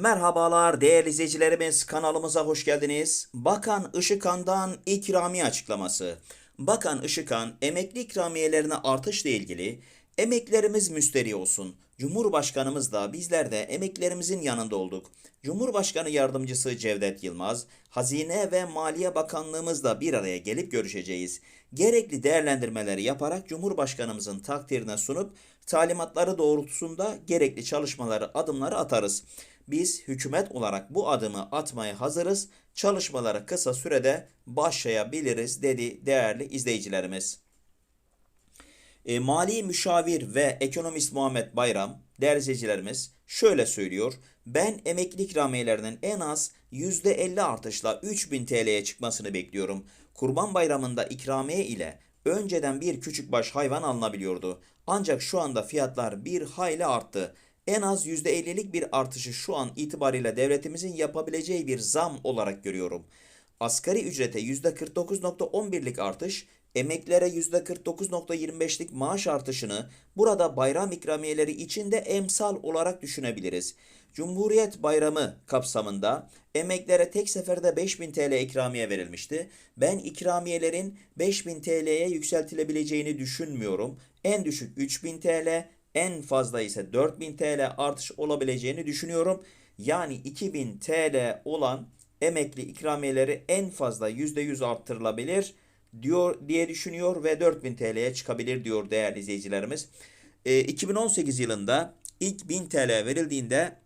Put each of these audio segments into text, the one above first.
Merhabalar değerli izleyicilerimiz kanalımıza hoş geldiniz. Bakan Işıkhan'dan ikramiye açıklaması. Bakan Işıkhan emekli ikramiyelerine artışla ilgili emeklerimiz müsteri olsun. Cumhurbaşkanımız da bizler de emeklerimizin yanında olduk. Cumhurbaşkanı Yardımcısı Cevdet Yılmaz, Hazine ve Maliye Bakanlığımızla bir araya gelip görüşeceğiz. Gerekli değerlendirmeleri yaparak Cumhurbaşkanımızın takdirine sunup talimatları doğrultusunda gerekli çalışmaları, adımları atarız. Biz hükümet olarak bu adımı atmaya hazırız. Çalışmalara kısa sürede başlayabiliriz dedi değerli izleyicilerimiz. E, Mali müşavir ve ekonomist Muhammed Bayram, değerli izleyicilerimiz şöyle söylüyor. Ben emekli ikramiyelerinin en az %50 artışla 3000 TL'ye çıkmasını bekliyorum. Kurban Bayramı'nda ikramiye ile önceden bir küçük baş hayvan alınabiliyordu. Ancak şu anda fiyatlar bir hayli arttı. En az %50'lik bir artışı şu an itibariyle devletimizin yapabileceği bir zam olarak görüyorum. Asgari ücrete %49.11'lik artış, emeklilere %49.25'lik maaş artışını burada bayram ikramiyeleri içinde emsal olarak düşünebiliriz. Cumhuriyet Bayramı kapsamında emeklilere tek seferde 5000 TL ikramiye verilmişti. Ben ikramiyelerin 5000 TL'ye yükseltilebileceğini düşünmüyorum. En düşük 3000 TL, en fazla ise 4000 TL artış olabileceğini düşünüyorum. Yani 2000 TL olan emekli ikramiyeleri en fazla %100 arttırılabilir diyor diye düşünüyor ve 4000 TL'ye çıkabilir diyor değerli izleyicilerimiz. E, 2018 yılında ilk 1000 TL verildiğinde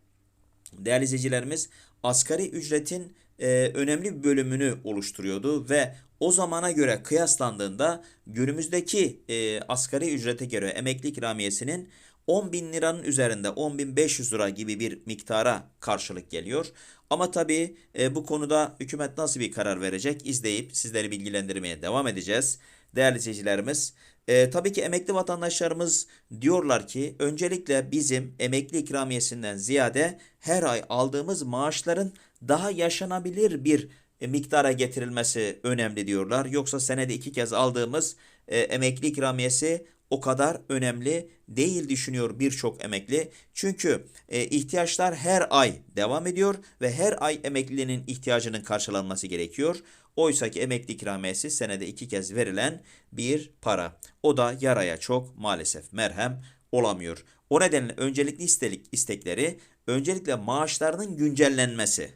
değerli izleyicilerimiz asgari ücretin e, önemli bir bölümünü oluşturuyordu ve o zamana göre kıyaslandığında günümüzdeki e, asgari ücrete göre emekli ikramiyesinin 10 bin liranın üzerinde 10.500 lira gibi bir miktara karşılık geliyor. Ama tabii e, bu konuda hükümet nasıl bir karar verecek izleyip sizleri bilgilendirmeye devam edeceğiz. Değerli izleyicilerimiz, e, tabii ki emekli vatandaşlarımız diyorlar ki öncelikle bizim emekli ikramiyesinden ziyade her ay aldığımız maaşların daha yaşanabilir bir e, miktara getirilmesi önemli diyorlar. Yoksa senede iki kez aldığımız e, emekli ikramiyesi o kadar önemli değil düşünüyor birçok emekli. Çünkü e, ihtiyaçlar her ay devam ediyor ve her ay emeklinin ihtiyacının karşılanması gerekiyor. Oysa ki emekli ikramiyesi senede iki kez verilen bir para. O da yaraya çok maalesef merhem olamıyor. O nedenle öncelikli istelik istekleri öncelikle maaşlarının güncellenmesi.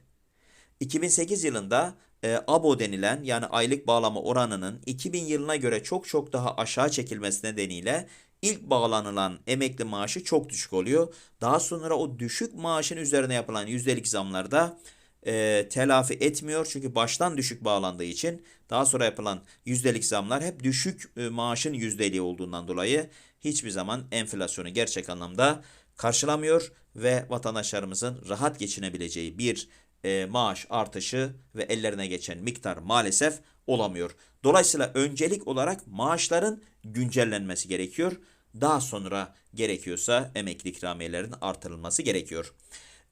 2008 yılında e, ABO denilen yani aylık bağlama oranının 2000 yılına göre çok çok daha aşağı çekilmesi nedeniyle ilk bağlanılan emekli maaşı çok düşük oluyor. Daha sonra o düşük maaşın üzerine yapılan yüzdelik zamlarda e, telafi etmiyor. Çünkü baştan düşük bağlandığı için daha sonra yapılan yüzdelik zamlar hep düşük e, maaşın yüzdeliği olduğundan dolayı hiçbir zaman enflasyonu gerçek anlamda karşılamıyor ve vatandaşlarımızın rahat geçinebileceği bir e, maaş artışı ve ellerine geçen miktar maalesef olamıyor. Dolayısıyla öncelik olarak maaşların güncellenmesi gerekiyor. Daha sonra gerekiyorsa emekli ikramiyelerin artırılması gerekiyor.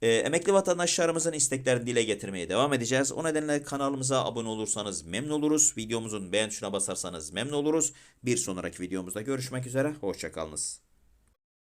E, emekli vatandaşlarımızın isteklerini dile getirmeye devam edeceğiz. O nedenle kanalımıza abone olursanız memnun oluruz. Videomuzun beğen tuşuna basarsanız memnun oluruz. Bir sonraki videomuzda görüşmek üzere. Hoşçakalınız.